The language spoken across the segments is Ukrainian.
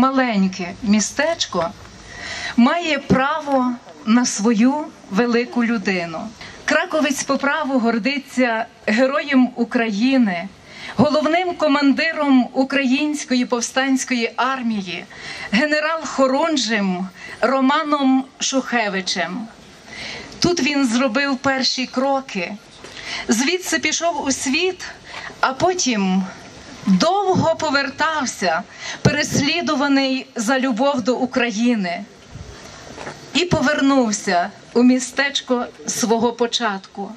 маленьке містечко має право на свою велику людину. Краковець по праву гордиться героєм України, головним командиром української повстанської армії, генерал Хорунжем Романом Шухевичем. Тут він зробив перші кроки, звідси пішов у світ, а потім довго повертався, переслідуваний за любов до України, і повернувся у містечко свого початку.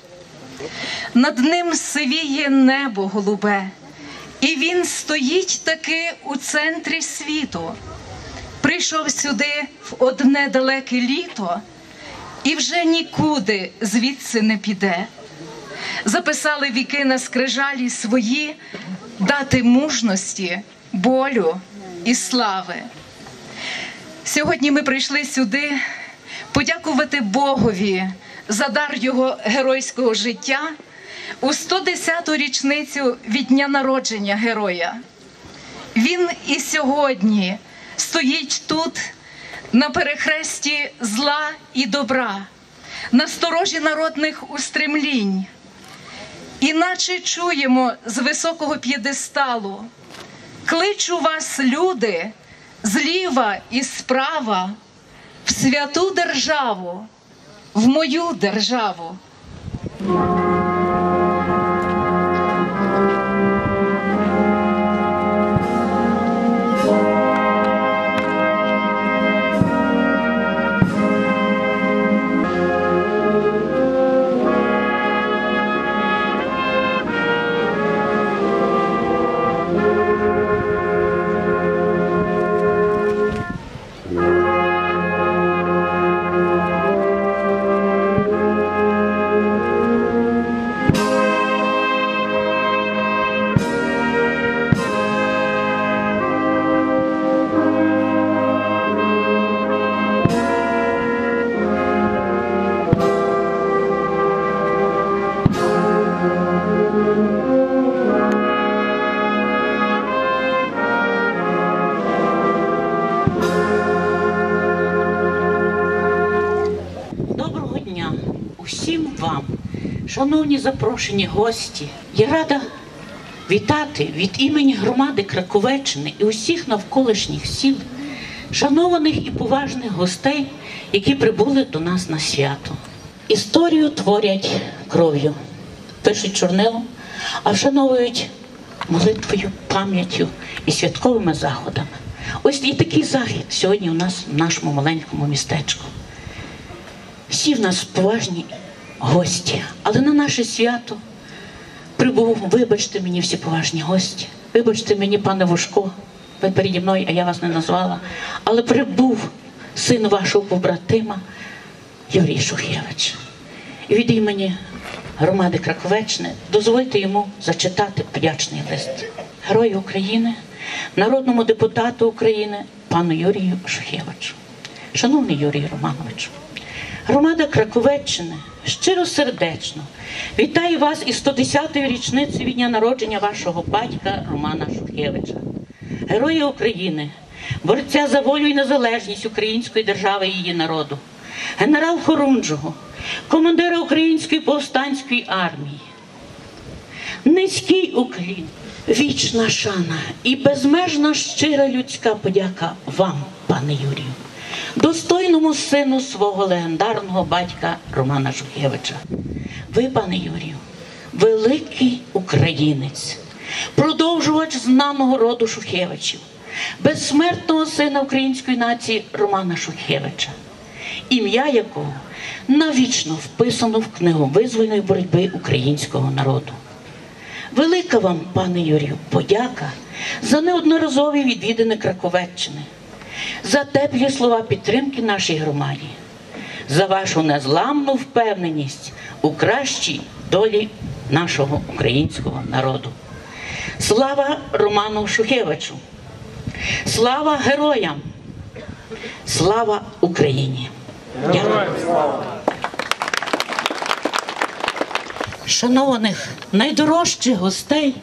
Над ним сивіє небо голубе, і він стоїть таки у центрі світу. Прийшов сюди в одне далеке літо і вже нікуди звідси не піде. Записали віки на скрижалі свої дати мужності, болю і слави. Сьогодні ми прийшли сюди подякувати Богові за дар його геройського життя у 110-ту річницю від дня народження героя. Він і сьогодні стоїть тут на перехресті зла і добра, на сторожі народних устремлінь. Іначе чуємо з високого п'єдесталу. Кличу вас, люди, зліва і справа, в святу державу, в мою державу. Шановні запрошені гості. Я рада вітати від імені громади Краковеччини і усіх навколишніх сіл, шанованих і поважних гостей, які прибули до нас на свято. Історію творять кров'ю, пишуть чорнилом, а вшановують молитвою, пам'яттю і святковими заходами. Ось і такий захід сьогодні у нас в нашому маленькому містечку. Всі в нас поважні гості, але на наше свято прибув, вибачте мені всі поважні гості, вибачте мені, пане Вушко, ви переді мною, а я вас не назвала, але прибув син вашого побратима Юрій Шухевич. І від імені громади Краковечни дозвольте йому зачитати подячний лист Герою України, народному депутату України, пану Юрію Шухевичу. Шановний Юрій Романовичу, Громада Краковеччини щиросердечно вітає вас із 110-ї річниці від дня народження вашого батька Романа Шухевича, героя України, борця за волю і незалежність української держави і її народу, генерал Хорунжого, командира Української повстанської армії. Низький уклін, вічна шана і безмежна щира людська подяка вам, пане Юрію достойному сину свого легендарного батька Романа Шухевича. Ви, пане Юрію, великий українець, продовжувач знаного роду Шухевичів, безсмертного сина української нації Романа Шухевича, ім'я якого навічно вписано в книгу визвольної боротьби українського народу. Велика вам, пане Юрію, подяка за неодноразові відвідини Краковеччини за теплі слова підтримки нашій громаді, за вашу незламну впевненість у кращій долі нашого українського народу. Слава Роману Шухевичу! Слава героям! Слава Україні! Дякую. Шанованих найдорожчих гостей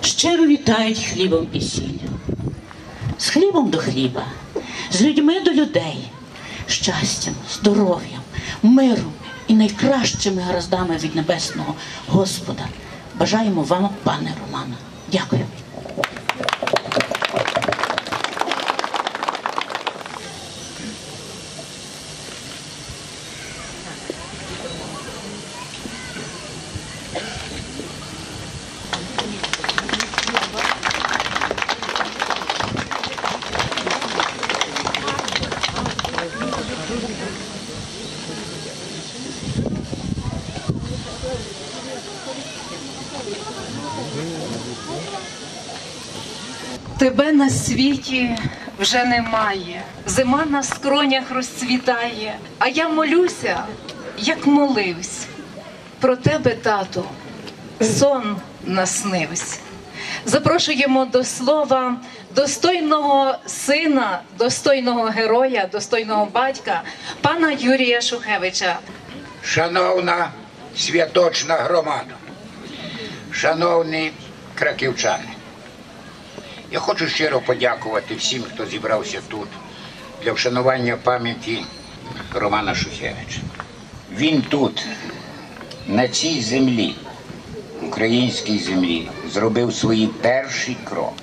щиро вітають хлібом і сіллю. З хлібом до хліба, з людьми до людей, щастям, здоров'ям, миром і найкращими гараздами від небесного Господа. Бажаємо вам, пане Романа. Дякую. Тебе світі вже немає, зима на скронях розцвітає, а я молюся, як моливсь. Про тебе, тату, сон наснився. Запрошуємо до слова достойного сина, достойного героя, достойного батька, пана Юрія Шухевича. Шановна святочна громада, шановні краківчани, я хочу щиро подякувати всім, хто зібрався тут для вшанування пам'яті Романа Шухевича. Він тут, на цій землі, українській землі, зробив свої перші кроки.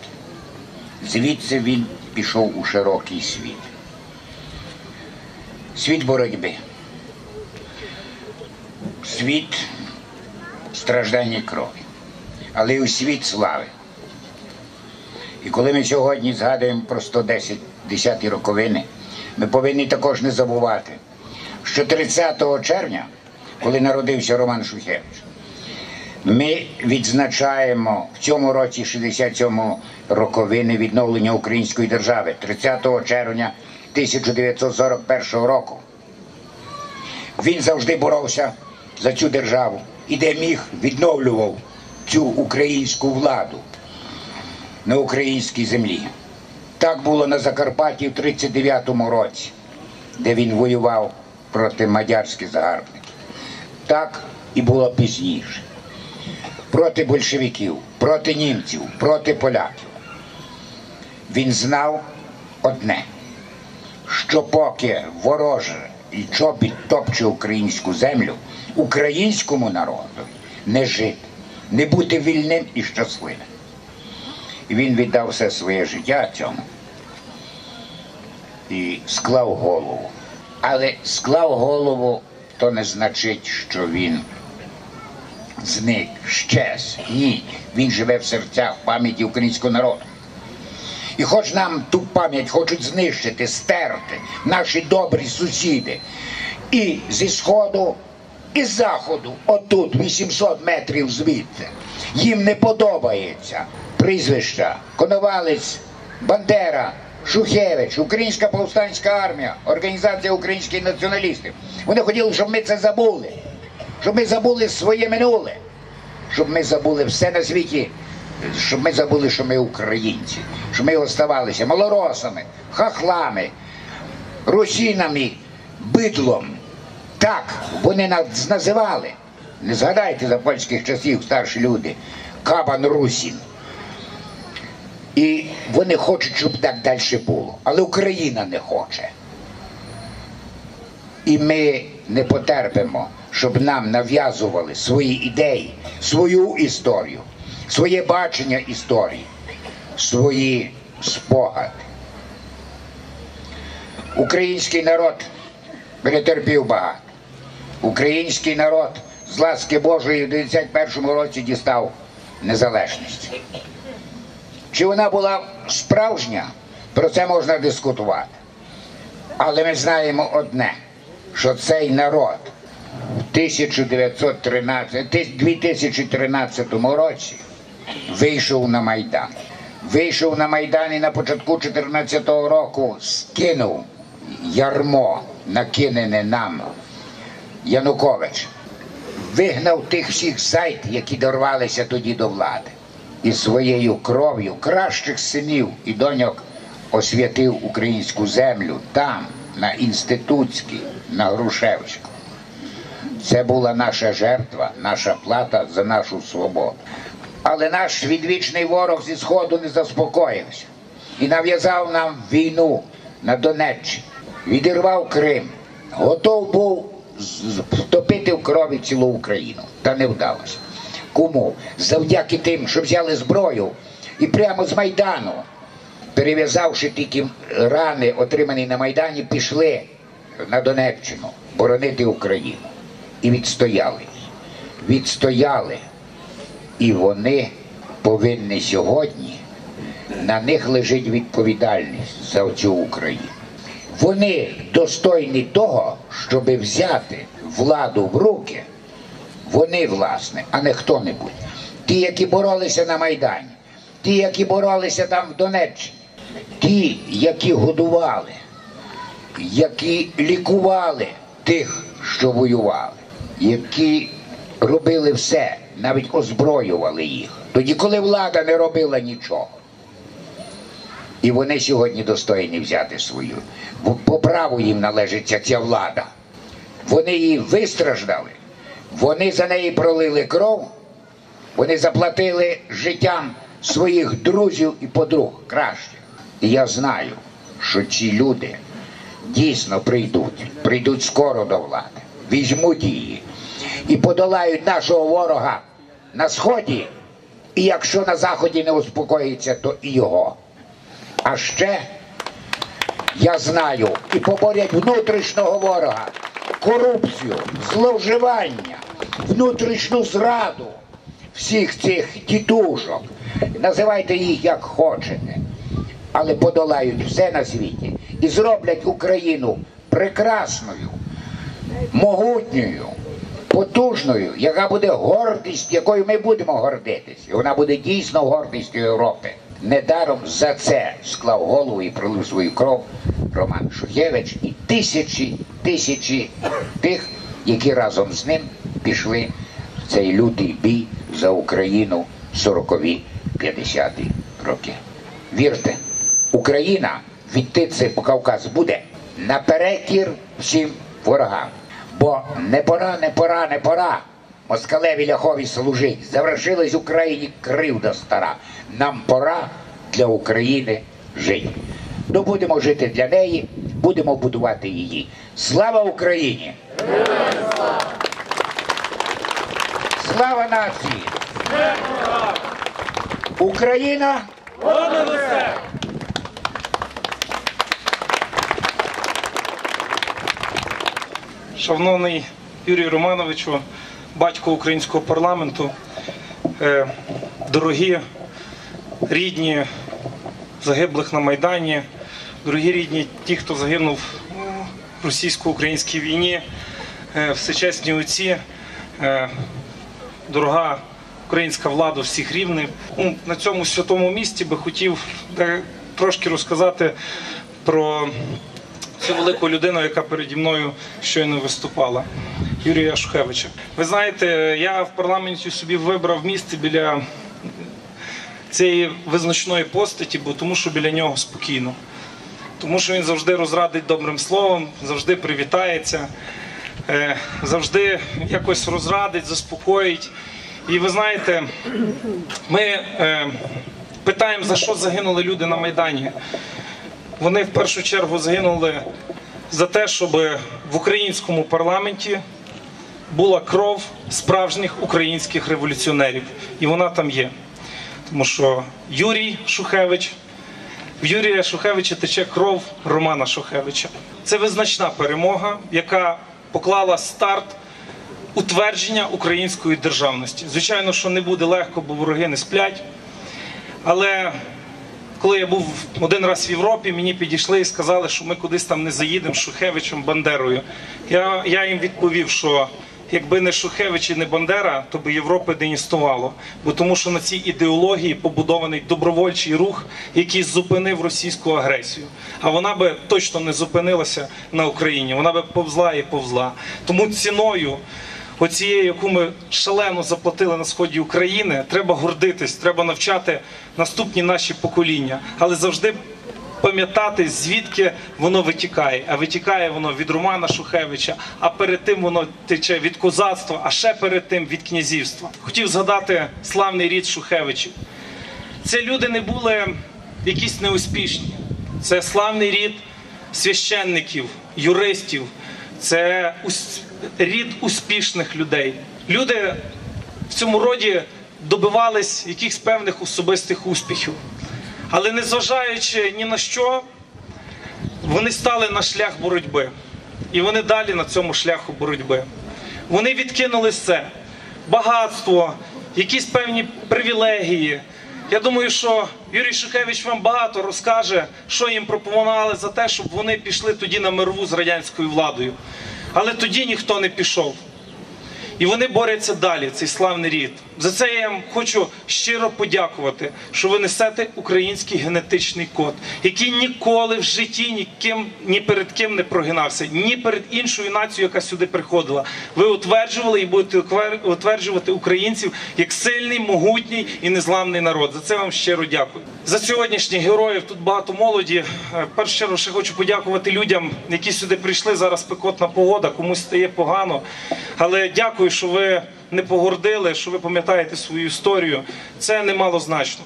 Звідси він пішов у широкий світ. Світ боротьби світ страждання крові, але й у світ слави. І коли ми сьогодні згадуємо про 110 10 роковини, ми повинні також не забувати, що 30 червня, коли народився Роман Шухевич, ми відзначаємо в цьому році 67-му роковини відновлення української держави 30 червня 1941 року. Він завжди боровся за цю державу і де міг відновлював цю українську владу на українській землі. Так було на Закарпатті в 39-му році, де він воював проти мадярських загарбників. Так і було пізніше. Проти большевиків, проти німців, проти поляків. Він знав одне, що поки вороже і чобіт топче українську землю, українському народу не жити, не бути вільним і щасливим. І він віддав все своє життя цьому і склав голову. Але склав голову то не значить, що він зник, щез. Ні. Він живе в серцях пам'яті українського народу. І хоч нам ту пам'ять хочуть знищити, стерти наші добрі сусіди. І зі сходу, і з заходу, отут, 800 метрів звідти. Їм не подобається прізвища Коновалець, Бандера, Шухевич, Українська повстанська армія, Організація українських націоналістів. Вони хотіли, щоб ми це забули, щоб ми забули своє минуле, щоб ми забули все на світі, щоб ми забули, що ми українці, що ми оставалися малоросами, хахлами, русінами, бидлом. Так вони нас називали. Не згадайте за польських часів старші люди, Кабан Русін. І вони хочуть, щоб так далі було. Але Україна не хоче. І ми не потерпимо, щоб нам нав'язували свої ідеї, свою історію, своє бачення історії, свої спогади. Український народ перетерпів багато. Український народ з ласки Божої в 91-му році дістав незалежність. Чи вона була справжня, про це можна дискутувати. Але ми знаємо одне, що цей народ в 1913, 2013 році вийшов на Майдан. Вийшов на Майдан і на початку 2014 року скинув ярмо, накинене нам Янукович. Вигнав тих всіх зайд, які дорвалися тоді до влади і своєю кров'ю кращих синів і доньок освятив українську землю там, на Інститутській, на Грушевську. Це була наша жертва, наша плата за нашу свободу. Але наш відвічний ворог зі Сходу не заспокоївся. і нав'язав нам війну на Донеччині, відірвав Крим, готов був втопити в крові цілу Україну, та не вдалося. Кому? Завдяки тим, що взяли зброю і прямо з Майдану, перев'язавши тільки рани, отримані на Майдані, пішли на Донеччину боронити Україну. І відстояли. Відстояли. І вони повинні сьогодні, на них лежить відповідальність за цю Україну. Вони достойні того, щоб взяти владу в руки, вони, власне, а не хто-небудь. Ті, які боролися на Майдані, ті, які боролися там в Донеччині, ті, які годували, які лікували тих, що воювали, які робили все, навіть озброювали їх. Тоді, коли влада не робила нічого. І вони сьогодні достойні взяти свою. По праву їм належиться ця влада. Вони її вистраждали, вони за неї пролили кров, вони заплатили життям своїх друзів і подруг краще. І я знаю, що ці люди дійсно прийдуть, прийдуть скоро до влади, візьмуть її і подолають нашого ворога на сході. І якщо на заході не успокоїться, то і його. А ще я знаю і поборять внутрішнього ворога, корупцію, зловживання, внутрішню зраду всіх цих тітушок. Називайте їх як хочете, але подолають все на світі і зроблять Україну прекрасною, могутньою, потужною, яка буде гордість, якою ми будемо гордитись. І вона буде дійсно гордістю Європи. Недаром за це склав голову і пролив свою кров Роман Шухевич і тисячі, тисячі тих, які разом з ним пішли в цей лютий бій за Україну 40-ві, 50-ті роки. Вірте, Україна відти по Кавказ буде наперекір всім ворогам. Бо не пора, не пора, не пора. Москалеві ляхові служить. Завершилась Україні кривда стара. Нам пора для України жити. Ну будемо жити для неї, будемо будувати її. Слава Україні! Слава нації! Україна! Шановний Юрій Романовичу, батько українського парламенту, е, дорогі рідні загиблих на Майдані, дорогі рідні ті, хто загинув в російсько-українській війні, е, всечесні отці, е, дорога українська влада всіх рівних. Ну, На цьому святому місці би хотів трошки розказати про цю велику людину, яка переді мною щойно виступала, Юрія Шухевича. Ви знаєте, я в парламенті собі вибрав місце біля цієї визначної постаті, бо тому що біля нього спокійно. Тому що він завжди розрадить добрим словом, завжди привітається, е, завжди якось розрадить, заспокоїть. І ви знаєте, ми е, питаємо, за що загинули люди на Майдані. Вони в першу чергу загинули за те, щоб в українському парламенті була кров справжніх українських революціонерів. І вона там є. Тому що Юрій Шухевич, в Юрія Шухевича тече кров Романа Шухевича. Це визначна перемога, яка поклала старт утвердження української державності. Звичайно, що не буде легко, бо вороги не сплять. Але коли я був один раз в Європі, мені підійшли і сказали, що ми кудись там не заїдемо з Шухевичем Бандерою. Я, я їм відповів, що якби не Шухевич і не Бандера, то би Європи не існувало. Бо тому що на цій ідеології побудований добровольчий рух, який зупинив російську агресію. А вона би точно не зупинилася на Україні. Вона би повзла і повзла. Тому ціною оцією, яку ми шалено заплатили на сході України, треба гордитись, треба навчати наступні наші покоління, але завжди пам'ятати, звідки воно витікає. А витікає воно від Романа Шухевича, а перед тим воно тече від козацтва, а ще перед тим від князівства. Хотів згадати славний рід Шухевичів. Це люди не були якісь неуспішні. Це славний рід священників, юристів, це рід успішних людей. Люди в цьому роді добивались якихось певних особистих успіхів. Але незважаючи ні на що, вони стали на шлях боротьби. І вони далі на цьому шляху боротьби. Вони відкинули все. Багатство, якісь певні привілегії. Я думаю, що Юрій Шухевич вам багато розкаже, що їм пропонували за те, щоб вони пішли тоді на мирову з радянською владою. Але тоді ніхто не пішов. І вони борються далі, цей славний рід. За це я вам хочу щиро подякувати, що ви несете український генетичний код, який ніколи в житті ніким, ні перед ким не прогинався, ні перед іншою нацією, яка сюди приходила. Ви утверджували і будете утверджувати українців як сильний, могутній і незламний народ. За це вам щиро дякую. За сьогоднішніх героїв тут багато молоді. Е, В чергу ще хочу подякувати людям, які сюди прийшли. Зараз спекотна погода, комусь стає погано. Але дякую, що ви не погордили, що ви пам'ятаєте свою історію. Це немалозначно.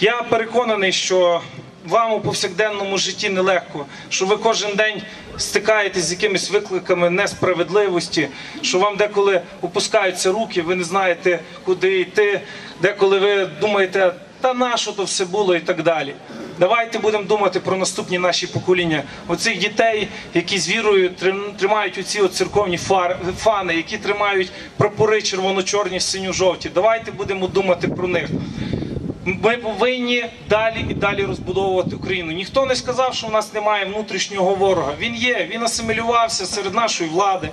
Я переконаний, що вам у повсякденному житті нелегко, що ви кожен день стикаєтесь з якимись викликами несправедливості, що вам деколи опускаються руки, ви не знаєте, куди йти, деколи ви думаєте, та на що то все було і так далі. Давайте будемо думати про наступні наші покоління. Оцих дітей, які з вірою тримають оці церковні фар- фани, які тримають прапори червоно-чорні, синьо-жовті. Давайте будемо думати про них. Ми повинні далі і далі розбудовувати Україну. Ніхто не сказав, що в нас немає внутрішнього ворога. Він є, він асимілювався серед нашої влади.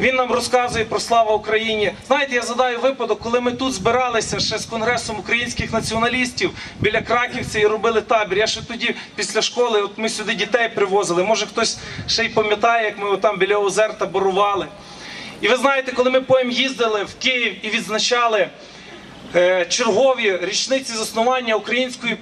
Він нам розказує про славу Україні. Знаєте, я задаю випадок, коли ми тут збиралися ще з конгресом українських націоналістів біля Краківця і робили табір. Я ще тоді після школи, от ми сюди дітей привозили. Може хтось ще й пам'ятає, як ми там біля озер таборували. І ви знаєте, коли ми потім їздили в Київ і відзначали чергові річниці заснування української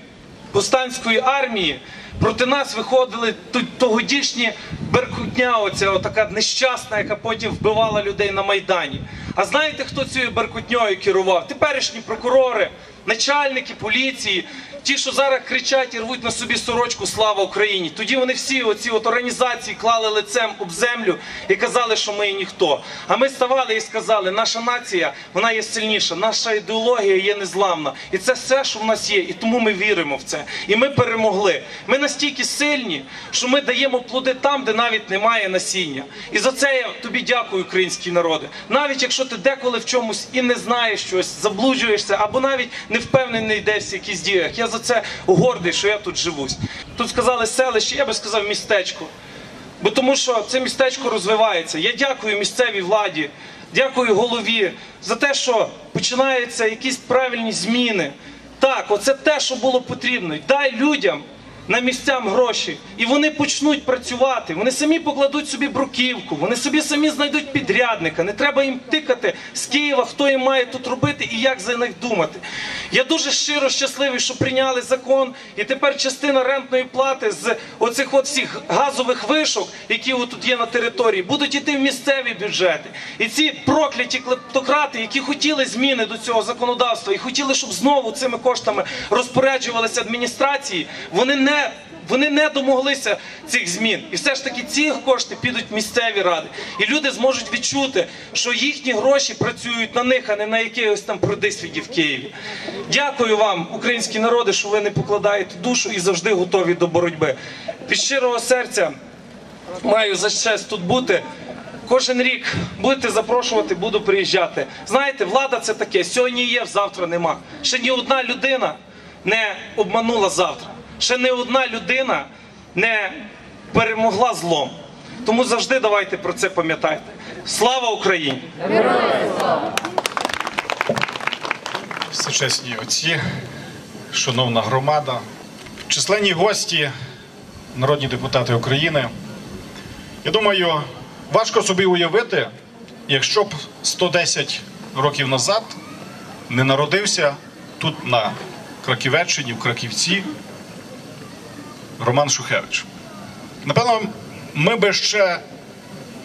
повстанської армії. Проти нас виходили тогодішні беркутня, оця така нещасна, яка потім вбивала людей на Майдані. А знаєте, хто цією беркутньою керував? Теперішні прокурори, начальники поліції, ті, що зараз кричать і рвуть на собі сорочку Слава Україні. Тоді вони всі оці от організації клали лицем об землю і казали, що ми є ніхто. А ми ставали і сказали, наша нація вона є сильніша, наша ідеологія є незламна. І це все, що в нас є. І тому ми віримо в це. І ми перемогли. Ми настільки сильні, що ми даємо плоди там, де навіть немає насіння. І за це я тобі дякую, українські народи. Навіть якщо ти деколи в чомусь і не знаєш щось, заблуджуєшся, або навіть не впевнений десь в якісь діях. Я за це гордий, що я тут живусь. Тут сказали селище, я би сказав містечко. Бо тому що це містечко розвивається. Я дякую місцевій владі, дякую голові за те, що починаються якісь правильні зміни. Так, оце те, що було потрібно. Дай людям на місцям гроші, і вони почнуть працювати. Вони самі покладуть собі бруківку, вони собі самі знайдуть підрядника. Не треба їм тикати з Києва, хто їм має тут робити і як за них думати. Я дуже щиро щасливий, що прийняли закон, і тепер частина рентної плати з оцих от всіх газових вишок, які тут є на території, будуть іти в місцеві бюджети. І ці прокляті клептократи, які хотіли зміни до цього законодавства і хотіли, щоб знову цими коштами розпоряджувалися адміністрації, вони не вони не домоглися цих змін. І все ж таки ці кошти підуть в місцеві ради. І люди зможуть відчути, що їхні гроші працюють на них, а не на якихось там продисвіді в Києві. Дякую вам, українські народи, що ви не покладаєте душу і завжди готові до боротьби. Від щирого серця маю за честь тут бути. Кожен рік будете запрошувати, буду приїжджати. Знаєте, влада це таке. Сьогодні є, завтра нема. Ще ні одна людина не обманула завтра. Ще не одна людина не перемогла злом. Тому завжди давайте про це пам'ятайте. Слава Україні! Всечесні отці, шановна громада, численні гості, народні депутати України. Я думаю, важко собі уявити, якщо б 110 років назад не народився тут на Краківеччині, в Краківці, Роман Шухевич. Напевно, ми би ще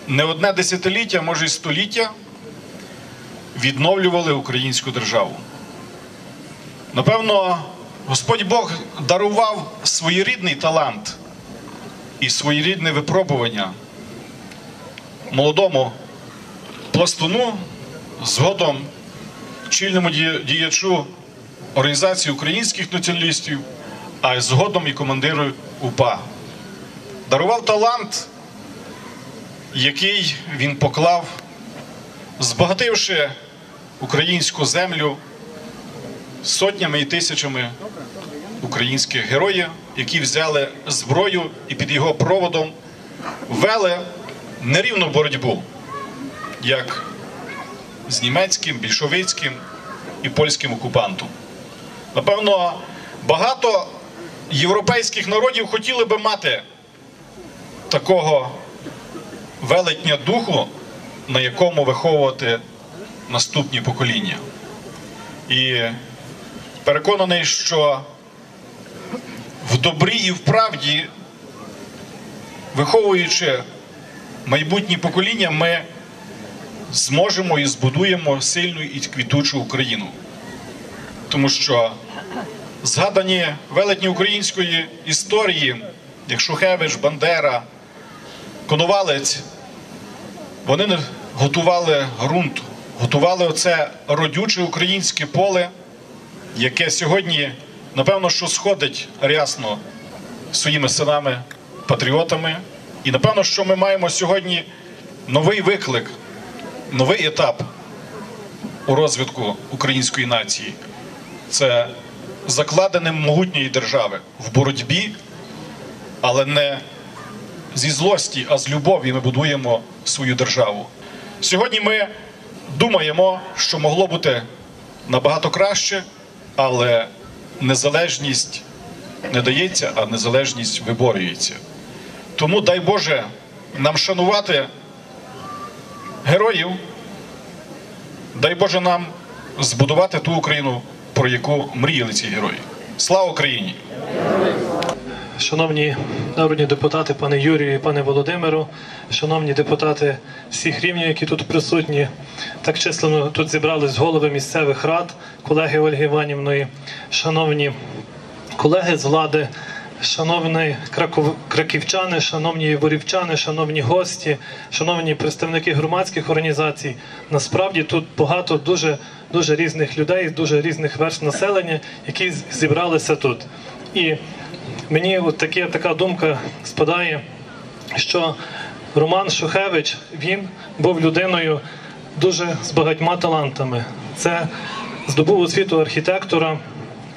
не одне десятиліття, може й століття відновлювали українську державу. Напевно, Господь Бог дарував своєрідний талант і своєрідне випробування молодому пластуну, згодом чільному діячу Організації українських націоналістів, а згодом і командиру УПА. Дарував талант, який він поклав, збагативши українську землю сотнями і тисячами українських героїв, які взяли зброю і під його проводом вели нерівну боротьбу, як з німецьким, більшовицьким і польським окупантом. Напевно, багато європейських народів хотіли би мати такого велетня духу, на якому виховувати наступні покоління. І переконаний, що в добрі і в правді, виховуючи майбутні покоління, ми зможемо і збудуємо сильну і квітучу Україну. Тому що згадані велетні української історії, як Шухевич, Бандера, Коновалець, вони готували ґрунт, готували оце родюче українське поле, яке сьогодні, напевно, що сходить рясно своїми синами, патріотами. І напевно, що ми маємо сьогодні новий виклик, новий етап у розвитку української нації. Це закладеним могутньої держави в боротьбі, але не зі злості, а з любові ми будуємо свою державу. Сьогодні ми думаємо, що могло бути набагато краще, але незалежність не дається, а незалежність виборюється. Тому дай Боже нам шанувати героїв, дай Боже нам збудувати ту Україну, про яку мріяли ці герої. Слава Україні! Шановні народні депутати, пане Юрію і пане Володимиру, шановні депутати всіх рівнів, які тут присутні, так численно тут зібрались голови місцевих рад, колеги Ольги Іванівної, шановні колеги з влади, шановні краківчани, шановні борівчани, шановні гості, шановні представники громадських організацій. Насправді тут багато дуже дуже різних людей, дуже різних верств населення, які зібралися тут. І мені от таке, така думка спадає, що Роман Шухевич він був людиною дуже з багатьма талантами. Це здобув освіту архітектора,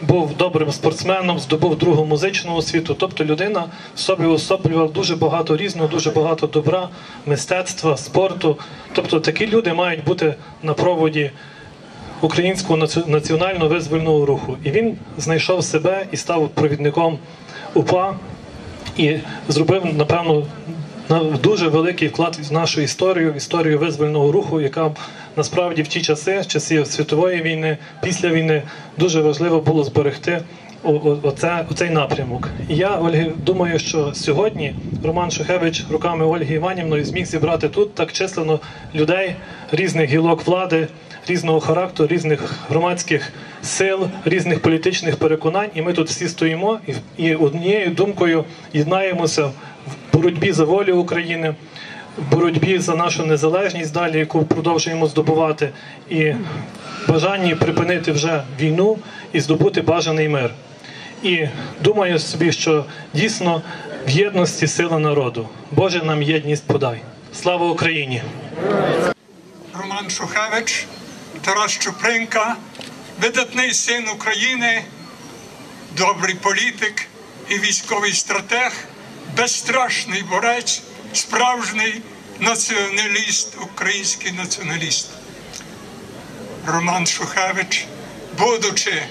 був добрим спортсменом, здобув другу музичну освіту. Тобто людина собі особлювала дуже багато різного, дуже багато добра, мистецтва, спорту. Тобто такі люди мають бути на проводі українського наці- національного визвольного руху. І він знайшов себе і став провідником УПА і зробив, напевно, на- дуже великий вклад в нашу історію, в історію визвольного руху, яка насправді в ті часи, часи світової війни, після війни, дуже важливо було зберегти оце, оцей напрямок. І я Ольги думаю, що сьогодні Роман Шухевич руками Ольги Іванівної зміг зібрати тут так численно людей різних гілок влади, різного характеру, різних громадських сил, різних політичних переконань. І ми тут всі стоїмо і однією думкою єднаємося в боротьбі за волю України. Боротьбі за нашу незалежність далі, яку продовжуємо здобувати, і бажанні припинити вже війну і здобути бажаний мир. І думаю собі, що дійсно в єдності сила народу. Боже нам єдність подай. Слава Україні! Роман Шухевич, Тарас Чупринка, видатний син України, добрий політик і військовий стратег, безстрашний борець, справжній націоналіст, український націоналіст. Роман Шухевич, будучи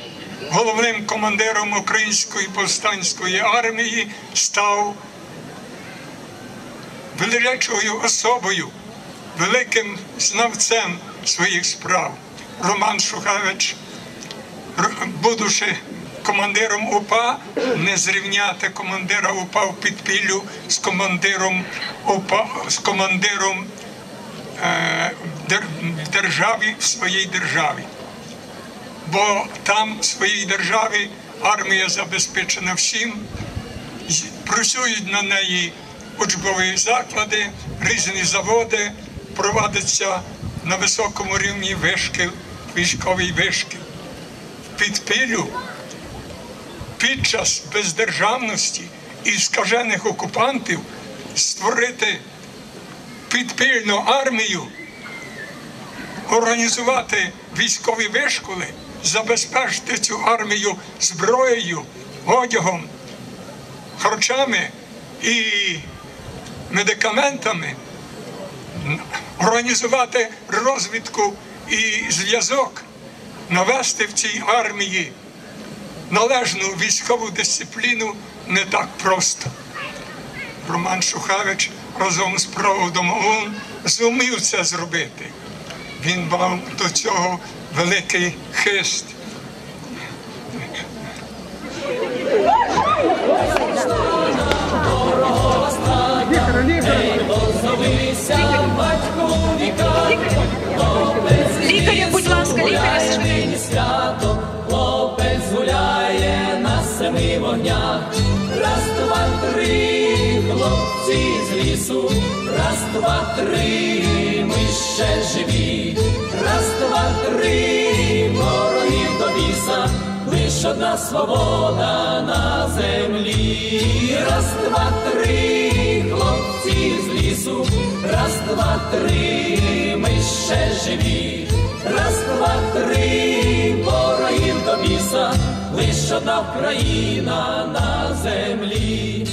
головним командиром Української повстанської армії, став величою особою, великим знавцем своїх справ. Роман Шухевич, будучи командиром УПА, не зрівняти командира УПА в підпіллю з командиром УПА, з командиром е, державі в своїй державі. Бо там в своїй державі армія забезпечена всім, працюють на неї учбові заклади, різні заводи, проводиться на високому рівні вишкіл, військовий вишкіл. В підпіллю під час бездержавності і скажених окупантів створити підпільну армію, організувати військові вишколи, забезпечити цю армію зброєю, одягом, харчами і медикаментами, організувати розвідку і зв'язок, навести в цій армії належну військову дисципліну не так просто. Роман Шухавич разом з проводом ОУН зумів це зробити. Він мав до цього великий хист. Два, три, ми ще живі. Раз, два, три, ворогів до біса, лиш одна свобода на землі. Раз, два, три, хлопці з лісу, раз, два, три, ми ще живі. Раз, два, три, ворогів до біса, лиш одна Україна на землі.